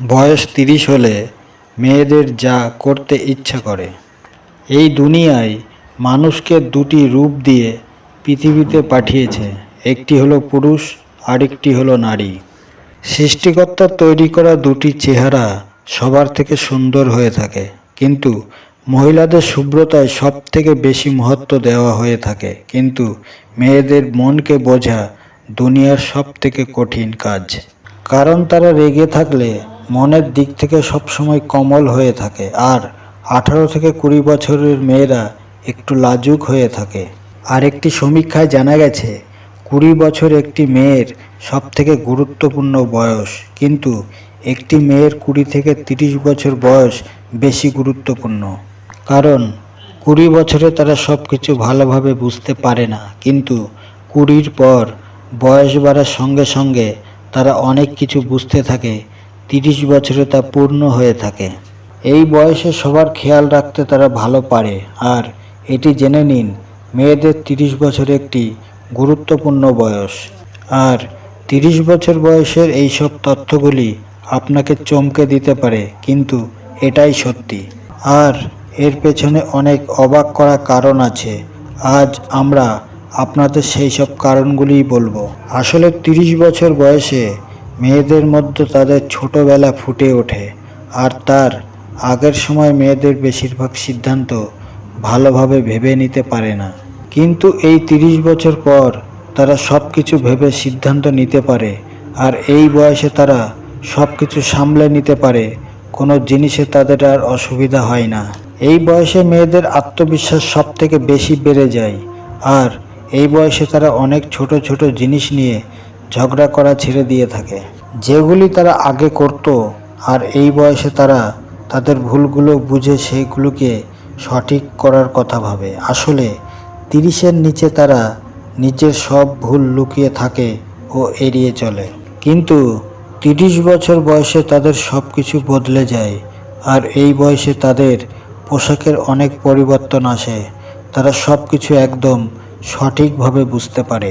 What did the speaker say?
বয়স তিরিশ হলে মেয়েদের যা করতে ইচ্ছা করে। এই দুনিয়ায় মানুষকে দুটি রূপ দিয়ে পৃথিবীতে পাঠিয়েছে, একটি হলো পুরুষ, আরেকটি হলো নারী। সৃষ্টিকর্তার তৈরি করা দুটি চেহারা সবার থেকে সুন্দর হয়ে থাকে, কিন্তু মহিলাদের শুভ্রতায় সব থেকে বেশি মহত্ব দেওয়া হয়ে থাকে। কিন্তু মেয়েদের মনকে বোঝা দুনিয়ার সব থেকে কঠিন কাজ। কারণ তারা রেগে থাকলে মনের দিক থেকে সবসময় কমল হয়ে থাকে আর আঠারো থেকে কুড়ি বছরের মেয়েরা একটু লাজুক হয়ে থাকে। আর একটি সমীক্ষায় জানা গেছে, কুড়ি বছর একটি মেয়ের সব থেকে গুরুত্বপূর্ণ বয়স, কিন্তু একটি মেয়ের কুড়ি থেকে তিরিশ বছর বয়স বেশি গুরুত্বপূর্ণ। কারণ কুড়ি বছরে তারা সব কিছু ভালোভাবে বুঝতে পারে না, কিন্তু কুড়ির পর বয়স বাড়ার সঙ্গে সঙ্গে তারা অনেক কিছু বুঝতে থাকে তিরিশ বছরে তা পূর্ণ হয়ে থাকে। এই বয়সে সবার খেয়াল রাখতে তারা ভালো পারে। আর এটি জেনে নিন, মেয়েদের তিরিশ বছর একটি গুরুত্বপূর্ণ বয়স। আর তিরিশ বছর বয়সের এইসব তথ্যগুলি আপনাকে চমকে দিতে পারে, কিন্তু এটাই সত্যি। আর এর পেছনে অনেক অবাক করা কারণ আছে। আজ আমরা আপনাদের সেই সব কারণগুলিই বলব। আসলে তিরিশ বছর বয়সে মেয়েদের মধ্যে তাদের ছোটবেলা ফুটে ওঠে আর তার আগের সময় মেয়েদের বেশিরভাগ সিদ্ধান্ত ভালোভাবে ভেবে নিতে পারে না। কিন্তু এই তিরিশ বছর পর তারা সব কিছু ভেবে সিদ্ধান্ত নিতে পারে আর এই বয়সে তারা সব কিছু সামলে নিতে পারে, কোনো জিনিসে তাদের আর অসুবিধা হয় না। এই বয়সে মেয়েদের আত্মবিশ্বাস সব থেকে বেশি বেড়ে যায় আর এই বয়সে তারা অনেক ছোট ছোট জিনিস নিয়ে ঝগড়া করা ছেড়ে দিয়ে থাকে। যেগুলি তারা আগে করত, আর এই বয়সে তারা তাদের ভুলগুলো বুঝে সেইগুলোকে সঠিক করার কথা ভাবে। আসলে তিরিশের নিচে তারা নিজের সব ভুল লুকিয়ে থাকে ও এড়িয়ে চলে। কিন্তু তিরিশ বছর বয়সে তাদের সব কিছু বদলে যায়, আর এই বয়সে তাদের পোশাকের অনেক পরিবর্তন আসে। তারা সব কিছু একদম সঠিকভাবে বুঝতে পারে।